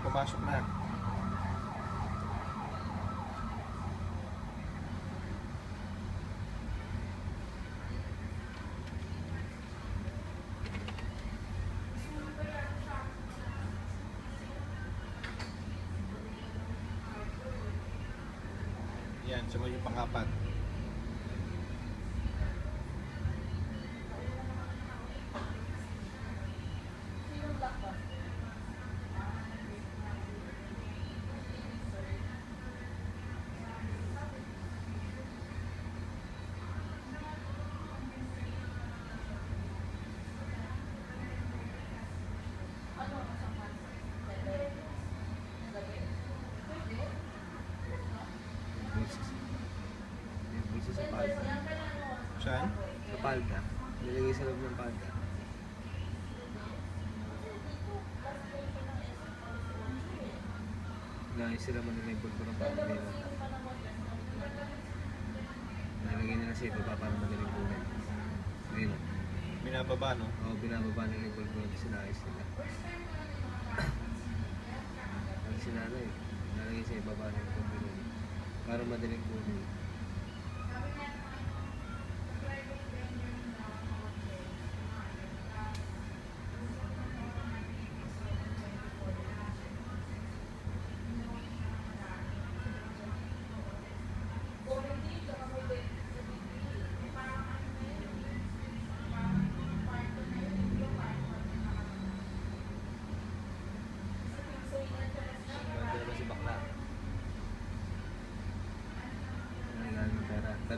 Yan, pumasok na. Yan, sunod yung pangapat. Palda. Saan? Sa palda. Nilagay sa loob ng palda. Nilagay sila man nila yung bulbo ng palda nila. Nilagay nila sa ito para madaling buhay. Ayun. Binababa, no? Oo, binababa nila yung bulbo ng sinayos nila. Ang sinanay, nalagay sa ibaba ng bulbo nila. Para madaling buhay.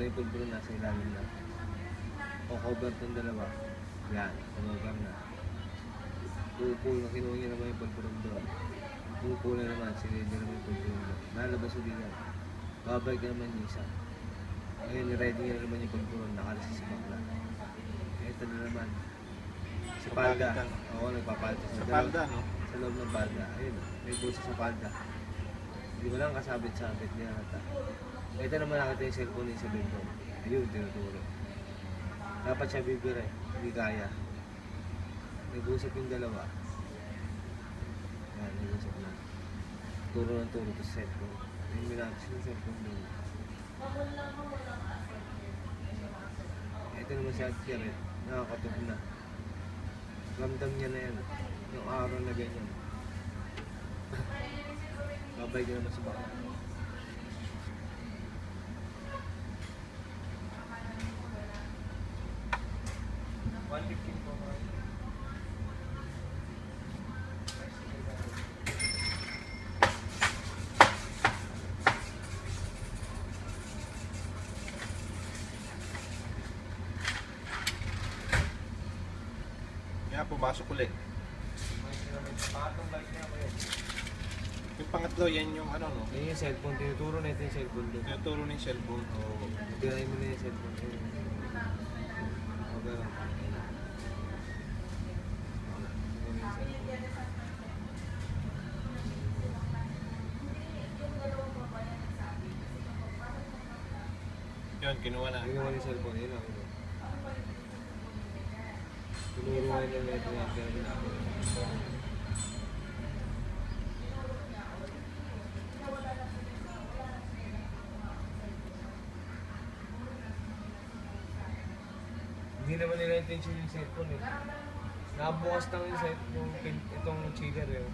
Pero yung pulburo nasa ilalim na. O cover tong dalawa. Yan, kumover na. Pupul na kinuha niya naman yung pulburo doon. Pupul na naman, sinili naman yung pulburo doon. Nalabas ulit yan. Babalik na naman yung isa. Ngayon, ready niya na naman yung pulburo. Nakalas si bakla. Ito na naman. Sa palda. Oo, nagpapalda. Sa palda, no? Sa loob ng palda. Ayun, may bulsa sa palda. Hindi mo lang kasabit-sabit niya ata. Ito naman nakita yung cellphone niya sa bedroom. Ayun, tinuturo. Dapat siya bibira eh. Hindi kaya. Nag-usap yung dalawa. Yan, nag-usap na. Turo ng turo sa cellphone. Yung minapis yung cellphone doon. Ito naman si Ate Jared. Nakakatog na. Ramdam niya na yan. Yung araw na ganyan. Babay ka naman sa baka. Yan, pumasok ulit. Yung pangatlo, yan yung ano, no? Yan yung cellphone. Tinuturo na ito yung cellphone doon. Tinuturo na yung cellphone. Oo. Tirahin mo na yung cellphone. Ayun. O, ganun. Wala. Ayun yung cellphone. Yun, kinuha na. Ginawa yung cellphone. Yun lang. yun. Tinuruan niya na ito yung Hindi naman nila intention yung cellphone eh. Nakabukas lang yung, set, yung itong chiller eh.